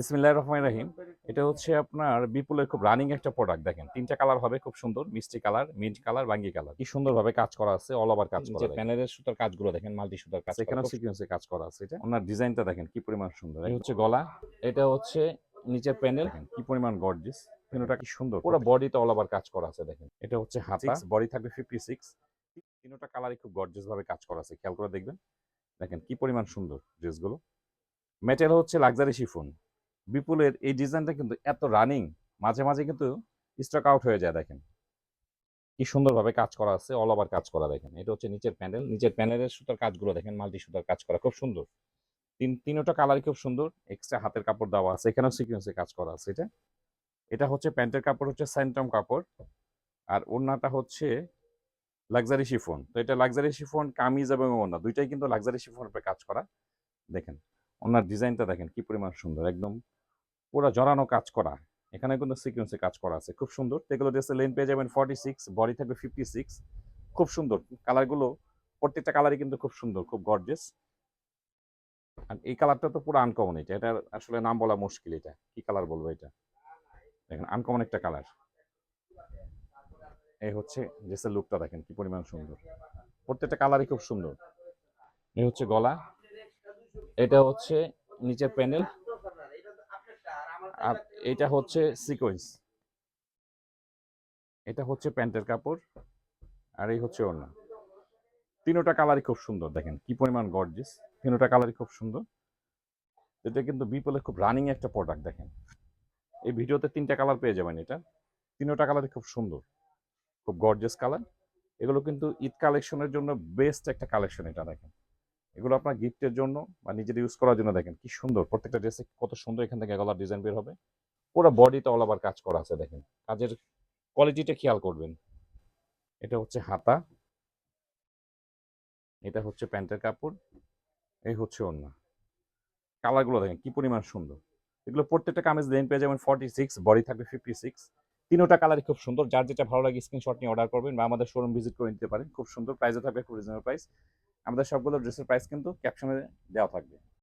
বিসমিল্লাহ রহমান রাহিম। এটা হচ্ছে আপনার বিপুলের খুব রানিং একটা প্রোডাক্ট দেখেন। তিনটা কালার হবে খুব সুন্দর। মিষ্টি কালার মিন্ট কালার বাঙ্গি কালার কি সুন্দর ভাবে কাজ করা আছে অল ওভার কাজ করা প্যানেলের সুতার কাজগুলো দেখেন মাল্টি সুতার কাজ এখানে সিকোয়েন্সে কাজ করা আছে এটা। ওনার ডিজাইনটা দেখেন কি পরিমাণ সুন্দর। এই হচ্ছে গলা। এটা হচ্ছে নিচের প্যানেল কি পরিমাণ গর্জিস তিনটা কি সুন্দর পুরো বডিতে অল ওভার কাজ করা আছে দেখেন। এটা হচ্ছে হাতা। বডি থাকবে ফিফটি সিক্স তিনটা কালারই খুব গর্জিয়াস ভাবে কাজ করা আছে। খেয়াল করে দেখবেন। দেখেন কি পরিমাণ সুন্দর ড্রেসগুলো মেটেরিয়াল হচ্ছে লাক্সারি শিফন বিপুলের এই ডিজাইনটা কিন্তু এত রানিং মাঝে মাঝে কিন্তু স্টক আউট হয়ে যায় দেখেন। কি সুন্দরভাবে কাজ করা আছে অল ওভার কাজ করা দেখেন। এটা হচ্ছে নিচের প্যানেল নিচের প্যানেলের সুতার কাজগুলো দেখেন মাল্টি সুতার কাজ করা, খুব সুন্দর। তিন, তিনটা কালারই খুব সুন্দর এক্সট্রা হাতের কাপড় দেওয়া আছে, এখানেও সিকুয়েন্সে কাজ করা আছে এটা। এটা হচ্ছে প্যান্টের কাপড়, হচ্ছে স্যান্টম কাপড়, আর ওড়নাটা হচ্ছে লাক্সারি শিফন তো এটা লাক্সারি শিফন কামিজ এবং ওড়না, দুইটাই কিন্তু লাক্সারি শিফনের উপরে কাজ করা। দেখেন ওনার ডিজাইনটা দেখেন কি পরিমাণ সুন্দর, একদম পুরো জড়ানো কাজ করা। এখানে কিন্তু সিকুয়েন্সে কাজ করা আছে, খুব সুন্দর। এগুলো ড্রেসের লেন পেয়ে যাবেন ফর্টি সিক্স বডি থাকবে ফিফটি সিক্স খুব সুন্দর কালারগুলো প্রত্যেকটা কালারই কিন্তু খুব সুন্দর, খুব গর্জেস আর এই কালারটা তো পুরো আনকমন এটা এটার আসলে নাম বলা মুশকিল এটা। কি কালার বলব এটা? দেখেন আনকমন একটা কালার এই হচ্ছে ড্রেসের লুকটা দেখেন কি পরিমাণ সুন্দর। প্রত্যেকটা কালারই খুব সুন্দর। এই হচ্ছে গলা। এটা হচ্ছে নিচের প্যানেল। এটা হচ্ছে সিকোয়েন্স এটা হচ্ছে প্যান্টের কাপড়, আর এই হচ্ছে ওড়না। তিনোটা কালারই খুব সুন্দর, দেখেন কি পরিমাণ গর্জিস তিনোটা কালারই খুব সুন্দর। এটা কিন্তু বিপলে খুব রানিং একটা প্রোডাক্ট দেখেন। এই ভিডিওতে তিনটা কালার পেয়ে যাবেন এটা। তিনোটা কালারই খুব সুন্দর, খুব গর্জিয়াস কালার এগুলো কিন্তু ঈদ কালেকশনের জন্য বেস্ট একটা কালেকশন এটা, দেখেন। এগুলো আপনার গিফটের জন্য বা নিজের ইউজ করার জন্য দেখেন কি সুন্দর। প্রত্যেকটা ড্রেসে কত সুন্দর এখান থেকে গলার ডিজাইন বের হবে। পুরো বডিতে অল ওভার কাজ করা আছে দেখেন। কাজের কোয়ালিটিটা খেয়াল করবেন। এটা হচ্ছে হাতা। এটা হচ্ছে প্যান্টের কাপড়। এই হচ্ছে ওড়না। কালারগুলো দেখেন কি পরিমাণ সুন্দর। এগুলো প্রত্যেকটা কামিজ লেন পেয়ে যাবেন ফর্টি সিক্স বডি থাকবে ফিফটি সিক্স তিনোটা কালারই খুব সুন্দর। যার যেটা ভালো লাগে স্ক্রিনশট নিয়ে অর্ডার করবেন বা আমাদের শোরুম ভিজিট করে নিতে পারেন। খুব সুন্দর। প্রাইসে থাকবে খুব রিজনেবল প্রাইস আমাদের সবগুলো ড্রেসের প্রাইস কিন্তু ক্যাপশনে দেওয়া থাকবে।